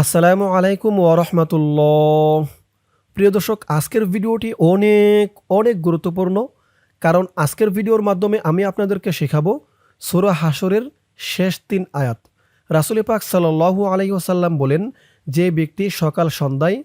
আসসালামু আলাইকুম ওরহমতুল্লাহ প্রিয় দর্শক, আজকের ভিডিওটি অনেক অনেক গুরুত্বপূর্ণ, কারণ আজকের ভিডিওর মাধ্যমে আমি আপনাদেরকে শেখাবো সুরা হাসরের শেষ তিন আয়াত। রাসুল পাক সাল্লু ওসাল্লাম বলেন, যে ব্যক্তি সকাল সন্ধ্যায়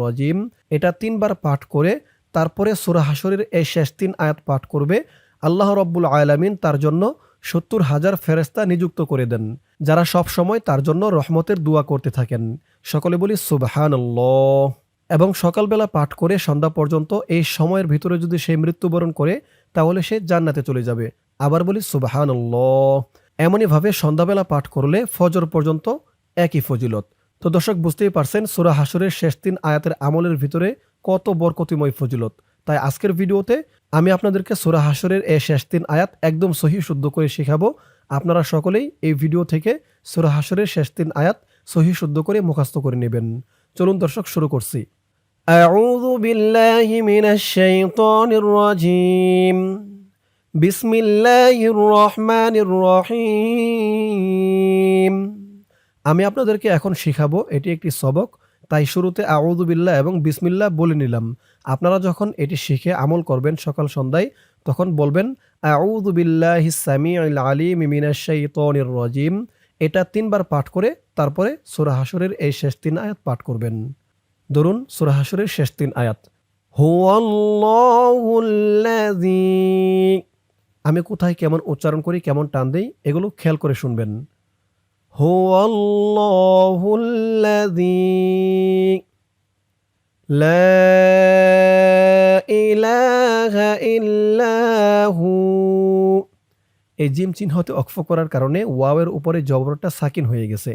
রজিম এটা তিনবার পাঠ করে, তারপরে সুরা হাসরের এই শেষ তিন আয়াত পাঠ করবে, আল্লাহ রব্বুল আলামিন তার জন্য সত্তর হাজার ফেরেস্তা নিযুক্ত করে দেন, যারা সব সময় তার জন্য রহমতের দোয়া করতে থাকেন। সকলে বলি সুবাহান এবং সকালবেলা পাঠ করে সন্ধ্যা পর্যন্ত এই সময়ের ভিতরে যদি সে মৃত্যুবরণ করে, তাহলে সে জান্নাতে চলে যাবে। আবার বলি সুবাহান এমনইভাবে সন্ধ্যাবেলা পাঠ করলে ফজর পর্যন্ত একই ফজিলত। তো দর্শক, বুঝতেই পারছেন, সুরা হাসুরের শেষ তিন আয়াতের আমলের ভিতরে কত বরকতিময় ফজিলত। তাই আজকের ভিডিওতে আমি আপনাদেরকে সুরা হাসরের এই শেষ তিন আয়াত একদম সহি শুদ্ধ করে শেখাবো আপনারা সকলেই এই ভিডিও থেকে সুরা হাসরের শেষ তিন আয়াত সহি শুদ্ধ করে মুখস্থ করে নেবেন চলুন দর্শক শুরু করছি أعوذ بالله من الشيطان الرجيم بسم الله الرحمن الرحيم আমি আপনাদেরকে এখন শিখাবো এটি একটি সবক তাই শুরুতে আউদুবিল্লাহ এবং বিসমিল্লাহ বলে নিলাম আপনারা যখন এটি শিখে আমল করবেন সকাল সন্ধ্যায়, তখন বলবেন আউদুবিল্লাহ রজিম। এটা তিনবার পাঠ করে তারপরে সুরা হাসুরের এই শেষ তিন আয়াত পাঠ করবেন। ধরুন, সুরা হাসুরের শেষ তিন আয়াত। আমি কোথায় কেমন উচ্চারণ করি, কেমন টান দেই, এগুলো খেয়াল করে শুনবেন। হুয়াল্লাহুল্লাযী لا إله إلا هو এই জিম চিহ্নতে অক্ফ করার কারণে ওয়াওয়ের উপরে জবরটা সাকিন হয়ে গেছে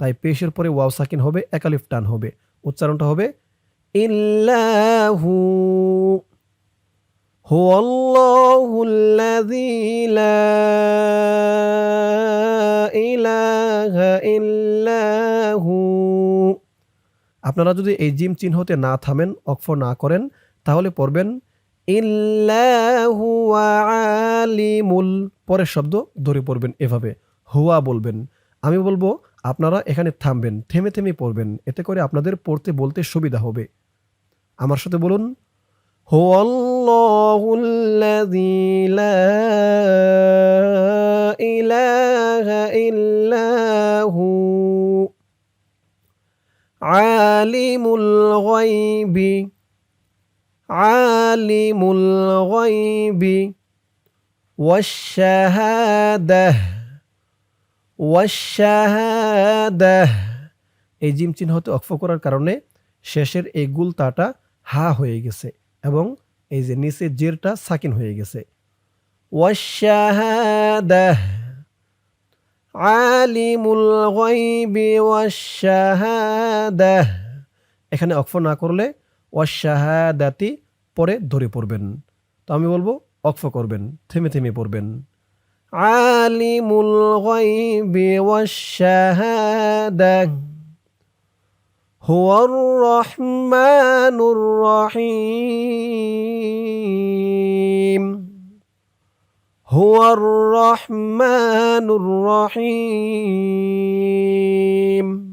তাই পেশের পরে ওয়াও সাকিন হবে একালিফ টান হবে উচ্চারণটা হবে ইল্লাহু হুয়াল্লাহুল্লাযী লা ইলাহা ইল্লাহু আপনারা যদি এই জিম চিহ্নতে না থামেন অক্ফ না করেন তাহলে পড়বেন আলিমুল পরের শব্দ ধরে পড়বেন এভাবে, হুয়া বলবেন। আমি বলব, আপনারা এখানে থামবেন, থেমে থেমে পড়বেন, এতে করে আপনাদের পড়তে বলতে সুবিধা হবে। আমার সাথে বলুন হুয়াল্লাহুল্লাযী লা আলিমুল গাইবি ওয়াশাহাদাহ ওয়াশাহাদাহ এই জিম চিহ্নতে অক্ষ করার কারণে শেষের এই গুল তাটা হা হয়ে গেছে এবং এই যে নিচে জেরটা সাকিন হয়ে গেছে। ওয়াশাহাদাহ আলিমুল গাইবি ওয়াশাহাদাহ এখানে অক্ষ না করলে অশাহাদাতি পরে ধরে পড়বেন। তো আমি বলব, অক্ফ করবেন, থেমে থেমে পড়বেন। আলিমুল রহিম। রহমানুর রহিম।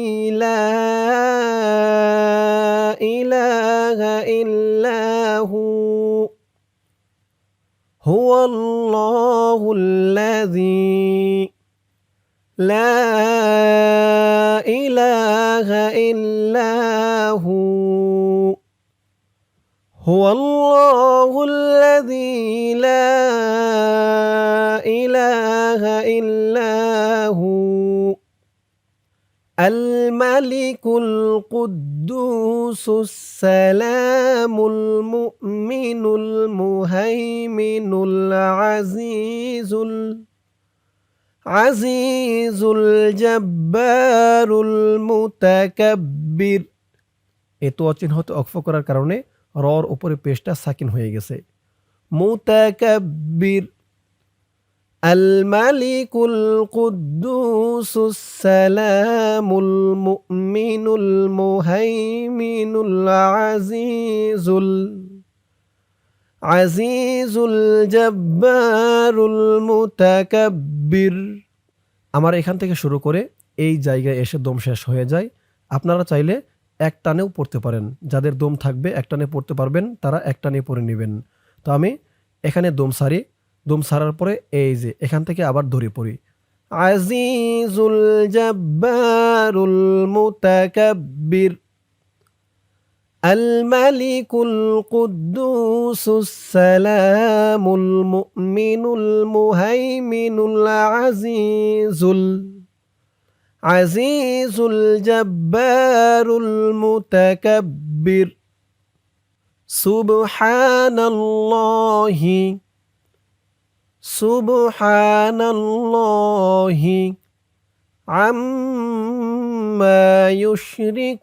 هو الله الذي لا إله إلا هو. هو الله الذي لا إله إلا هو. الملك القدوس السلام المؤمن المهيمن العزيز ال- আজিজুল জব্বারুল মুতাকাব্বির এ তো অচিহ্নত অক্ষ করার কারণে রর উপরে পেশটা সাকিন হয়ে গেছে মুতাকাব্বির الملك القدوس السلام المؤمن المهيمن العزيز العزيز الجبار المتكبر আমার এখান থেকে শুরু করে এই জায়গায় এসে দম শেষ হয়ে যায় আপনারা চাইলে এক টানেও পড়তে পারেন যাদের দম থাকবে এক টানে পড়তে পারবেন তারা এক টানে পড়ে নেবেন তো আমি এখানে দম সারি দম সারার পরে এই যে, এখান থেকে আবার ধরে পড়ি আজিজুল জব্বারুল মুতাকাব্বির। আল মালিকুল কুদ্দুসুস সালামুল মুমিনুল মুহাইমিনুল আজিজুল। আজিজুল জব্বারুল মুতাকাব্বির। সুবহানাল্লাহি। سبحان الله عما يشركون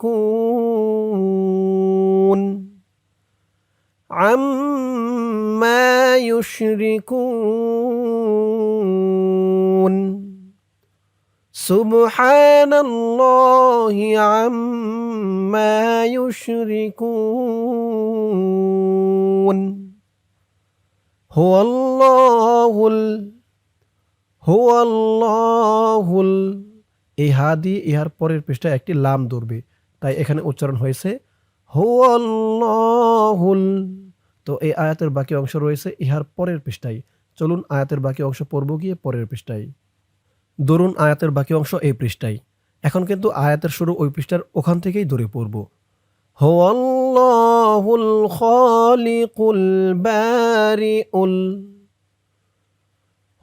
عما يشركون سبحان الله عما يشركون هو الله ال- هو الله ال- এই হা দিয়ে ইহার পরের পৃষ্ঠায় একটি লাম ধরবে তাই এখানে উচ্চারণ হয়েছে হুয়াল্লাহুল তো এই আয়াতের বাকি অংশ রয়েছে ইহার পরের পৃষ্ঠায় চলুন আয়াতের বাকি অংশ পড়ব গিয়ে পরের পৃষ্ঠায় ধরুন আয়াতের বাকি অংশ এই পৃষ্ঠায় এখন কিন্তু আয়াতের শুরু ওই পৃষ্ঠার ওখান থেকেই ধরে পড়ব هو الله الخالق البارئ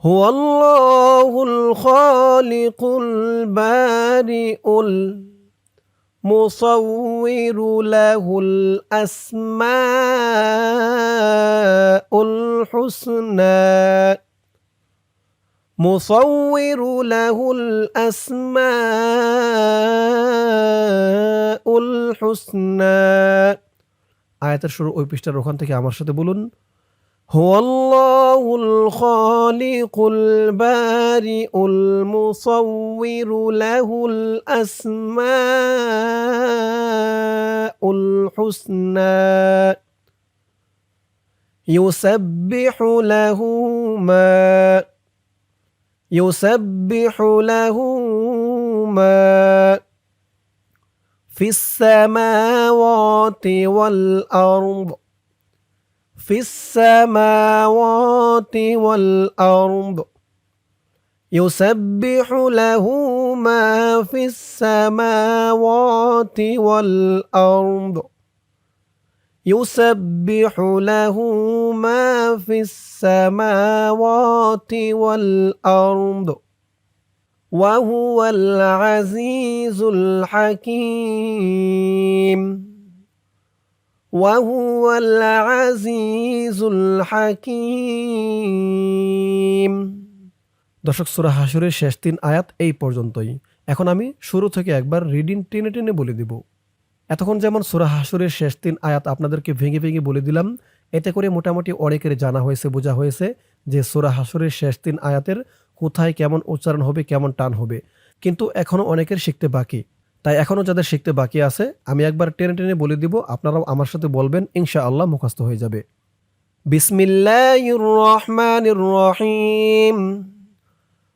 هو الله الخالق البارئ المصور له الأسماء الحسنى مصور له الأسماء الحسنى আয়াতের শুরু ওই পৃষ্ঠার ওখান থেকে আমার সাথে বলুন هو الله الخالق البارئ المصور له الأسماء الحسنى يسبح له ما يسبح له ما في السماوات والأرض في السماوات والأرض. يسبح له ما في السماوات والأرض. يسبح له ما في السماوات والأرض وهو العزيز الحكيم وهو العزيز الحكيم দর্শক সুরা হাসুরের শেষ তিন আয়াত এই পর্যন্তই এখন আমি শুরু থেকে একবার রিডিং টেনে টেনে বলে দিব এতক্ষণ যেমন সুরা হাসুরের শেষ তিন আয়াত আপনাদেরকে ভেঙে ভেঙে বলে দিলাম, এতে করে মোটামুটি অনেকের জানা হয়েছে, বোঝা হয়েছে যে সুরা হাসুরের শেষ তিন আয়াতের কোথায় কেমন উচ্চারণ হবে, কেমন টান হবে। কিন্তু এখনও অনেকের শিখতে বাকি। তাই এখনও যাদের শিখতে বাকি আছে, আমি একবার টেনে টেনে বলে দিব, আপনারাও আমার সাথে বলবেন ইনশা আল্লাহ মুখস্থ হয়ে যাবে। বিসমিল্লাহির রহমানির রহিম।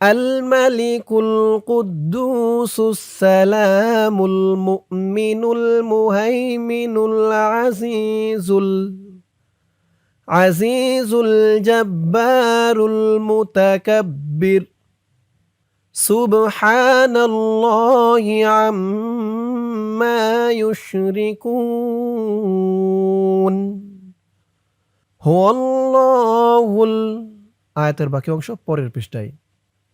الملك القدوس السلام المؤمن المهيمن العزيز আজিজুল জব্বারুল মুতাকাব্বির সুবহানাল্লাহি আম্মা ইউশরিকুন হুয়াল্লাহুল আয়াতের বাকি অংশ পরের পৃষ্ঠায়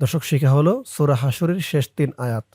দর্শক, শেখা হলো সোরা হাসরের শেষ তিন আয়াত।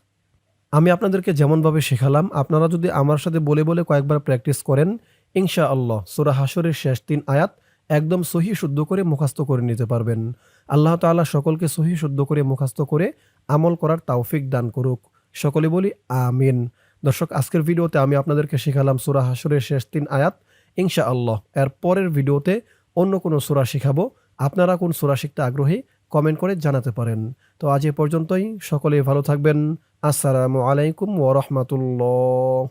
আমি আপনাদেরকে যেমনভাবে শেখালাম, আপনারা যদি আমার সাথে বলে বলে কয়েকবার প্র্যাকটিস করেন ইনশা আল্লাহ সোরা হাসরের শেষ তিন আয়াত একদম সহি শুদ্ধ করে মুখস্থ করে নিতে পারবেন। আল্লাহ তাআলা সকলকে সহি শুদ্ধ করে মুখস্থ করে আমল করার তাওফিক দান করুক। সকলে বলি আমিন। দর্শক, আজকের ভিডিওতে আমি আপনাদেরকে শেখালাম সোরা হাসরের শেষ তিন আয়াত ইনশা আল্লাহ এর পরের ভিডিওতে অন্য কোনো সোরা শেখাবো। আপনারা কোন সোরা শিখতে আগ্রহী কমেন্ট করে জানাতে পারেন। তো আজ এ পর্যন্তই। সকলে ভালো থাকবেন। আসসালামু আলাইকুম ওরহমতুল্লাহ